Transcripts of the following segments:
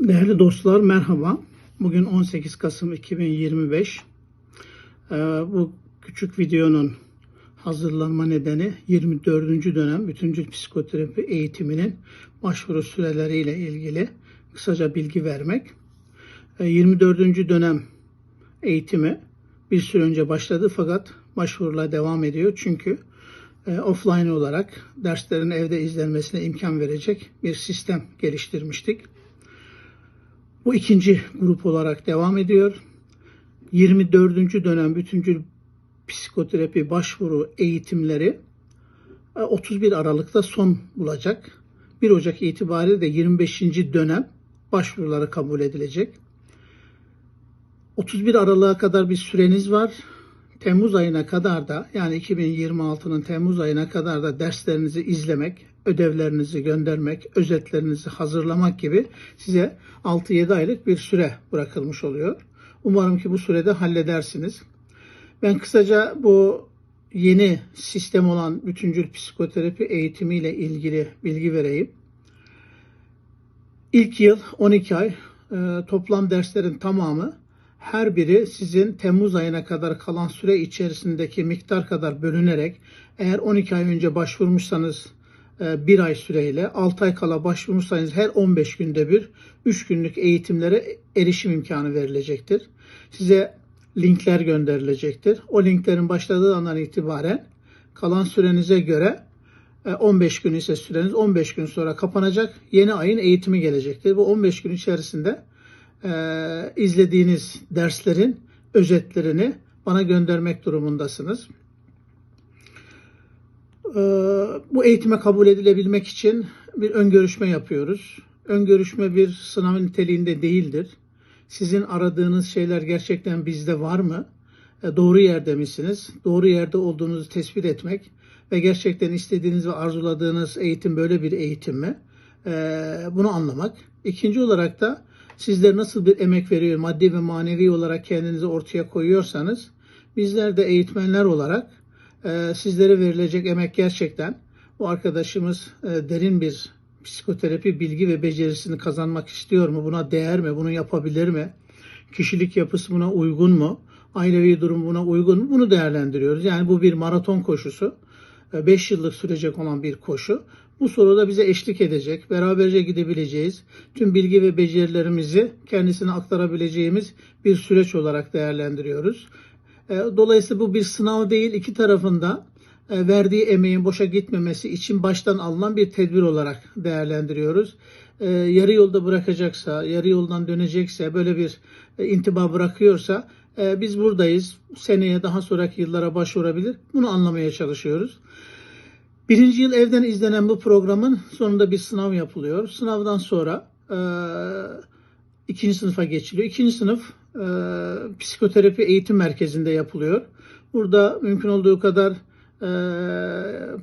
Değerli dostlar merhaba. Bugün 18 Kasım 2025. Ee, bu küçük videonun hazırlanma nedeni 24. dönem bütüncül psikoterapi eğitiminin başvuru süreleriyle ilgili kısaca bilgi vermek. Ee, 24. dönem eğitimi bir süre önce başladı fakat başvurular devam ediyor. Çünkü e, offline olarak derslerin evde izlenmesine imkan verecek bir sistem geliştirmiştik. Bu ikinci grup olarak devam ediyor. 24. dönem bütüncül psikoterapi başvuru eğitimleri e, 31 Aralık'ta son bulacak. 1 Ocak itibariyle de 25. dönem başvuruları kabul edilecek. 31 Aralık'a kadar bir süreniz var. Temmuz ayına kadar da yani 2026'nın Temmuz ayına kadar da derslerinizi izlemek, ödevlerinizi göndermek, özetlerinizi hazırlamak gibi size 6-7 aylık bir süre bırakılmış oluyor. Umarım ki bu sürede halledersiniz. Ben kısaca bu yeni sistem olan bütüncül psikoterapi eğitimiyle ilgili bilgi vereyim. İlk yıl 12 ay e, toplam derslerin tamamı her biri sizin Temmuz ayına kadar kalan süre içerisindeki miktar kadar bölünerek eğer 12 ay önce başvurmuşsanız e, bir ay süreyle 6 ay kala başvurmuşsanız her 15 günde bir 3 günlük eğitimlere erişim imkanı verilecektir. Size linkler gönderilecektir. O linklerin başladığı andan itibaren kalan sürenize göre 15 gün ise süreniz 15 gün sonra kapanacak. Yeni ayın eğitimi gelecektir. Bu 15 gün içerisinde e, izlediğiniz derslerin özetlerini bana göndermek durumundasınız. E, bu eğitime kabul edilebilmek için bir ön görüşme yapıyoruz. Ön görüşme bir sınav niteliğinde değildir. Sizin aradığınız şeyler gerçekten bizde var mı? E, doğru yerde misiniz? Doğru yerde olduğunuzu tespit etmek ve gerçekten istediğiniz ve arzuladığınız eğitim böyle bir eğitim mi? E, bunu anlamak. İkinci olarak da sizler nasıl bir emek veriyor, maddi ve manevi olarak kendinizi ortaya koyuyorsanız bizler de eğitmenler olarak e, sizlere verilecek emek gerçekten bu arkadaşımız e, derin bir psikoterapi bilgi ve becerisini kazanmak istiyor mu? Buna değer mi? Bunu yapabilir mi? Kişilik yapısı buna uygun mu? Ailevi durum buna uygun mu? Bunu değerlendiriyoruz. Yani bu bir maraton koşusu. 5 yıllık sürecek olan bir koşu. Bu soruda bize eşlik edecek, beraberce gidebileceğiz, tüm bilgi ve becerilerimizi kendisine aktarabileceğimiz bir süreç olarak değerlendiriyoruz. Dolayısıyla bu bir sınav değil, iki tarafında verdiği emeğin boşa gitmemesi için baştan alınan bir tedbir olarak değerlendiriyoruz. Yarı yolda bırakacaksa, yarı yoldan dönecekse, böyle bir intiba bırakıyorsa biz buradayız. Seneye daha sonraki yıllara başvurabilir. Bunu anlamaya çalışıyoruz. Birinci yıl evden izlenen bu programın sonunda bir sınav yapılıyor. Sınavdan sonra e, ikinci sınıfa geçiliyor. İkinci sınıf e, psikoterapi eğitim merkezinde yapılıyor. Burada mümkün olduğu kadar e,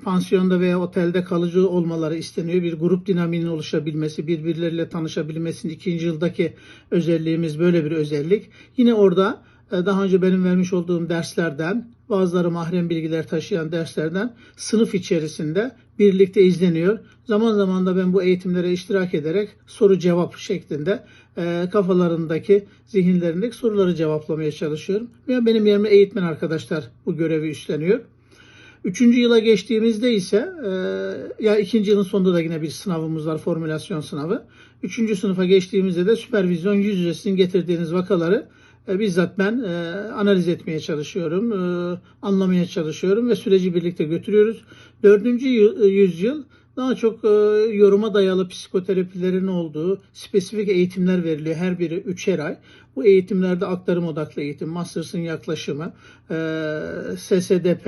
pansiyonda veya otelde kalıcı olmaları isteniyor. Bir grup dinamiğinin oluşabilmesi, birbirleriyle tanışabilmesinin ikinci yıldaki özelliğimiz böyle bir özellik. Yine orada daha önce benim vermiş olduğum derslerden, bazıları mahrem bilgiler taşıyan derslerden sınıf içerisinde birlikte izleniyor. Zaman zaman da ben bu eğitimlere iştirak ederek soru cevap şeklinde e, kafalarındaki, zihinlerindeki soruları cevaplamaya çalışıyorum. Veya benim yerime eğitmen arkadaşlar bu görevi üstleniyor. Üçüncü yıla geçtiğimizde ise e, ya ikinci yılın sonunda da yine bir sınavımız var, formülasyon sınavı. Üçüncü sınıfa geçtiğimizde de süpervizyon yüz yüzesinin getirdiğiniz vakaları e, bizzat ben e, analiz etmeye çalışıyorum, e, anlamaya çalışıyorum ve süreci birlikte götürüyoruz. Dördüncü yüzyıl daha çok e, yoruma dayalı psikoterapilerin olduğu spesifik eğitimler veriliyor. Her biri üçer ay. Bu eğitimlerde aktarım odaklı eğitim, Masters'ın yaklaşımı, e, SSDP,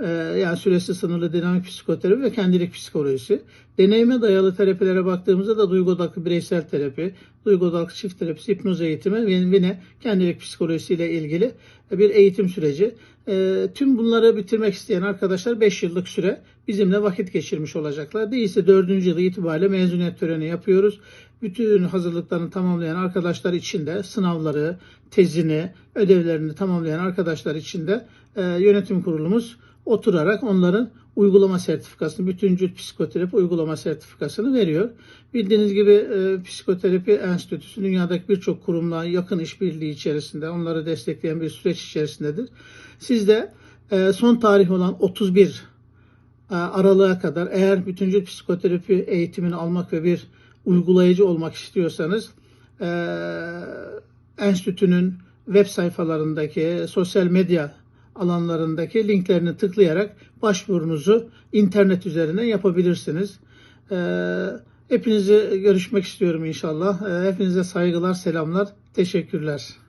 e, yani süresi sınırlı dinamik psikoterapi ve kendilik psikolojisi. Deneyime dayalı terapilere baktığımızda da duygu odaklı bireysel terapi, duygu odaklı çift terapisi, hipnoz eğitimi ve yine kendilik psikolojisiyle ilgili bir eğitim süreci. E, tüm bunları bitirmek isteyen arkadaşlar 5 yıllık süre bizimle vakit geçirmiş olacaklar. Değilse 4. yılı itibariyle mezuniyet töreni yapıyoruz. Bütün hazırlıklarını tamamlayan arkadaşlar için de sınavları, tezini, ödevlerini tamamlayan arkadaşlar için de e, yönetim kurulumuz oturarak onların uygulama sertifikasını, bütüncül psikoterapi uygulama sertifikasını veriyor. Bildiğiniz gibi e, psikoterapi enstitüsü dünyadaki birçok kurumla yakın işbirliği içerisinde, onları destekleyen bir süreç içerisindedir. Siz de e, son tarih olan 31 e, aralığa kadar eğer bütüncül psikoterapi eğitimini almak ve bir uygulayıcı olmak istiyorsanız e, enstitünün web sayfalarındaki sosyal medya alanlarındaki linklerini tıklayarak başvurunuzu internet üzerinden yapabilirsiniz. E, hepinizi görüşmek istiyorum inşallah. E, hepinize saygılar, selamlar, teşekkürler.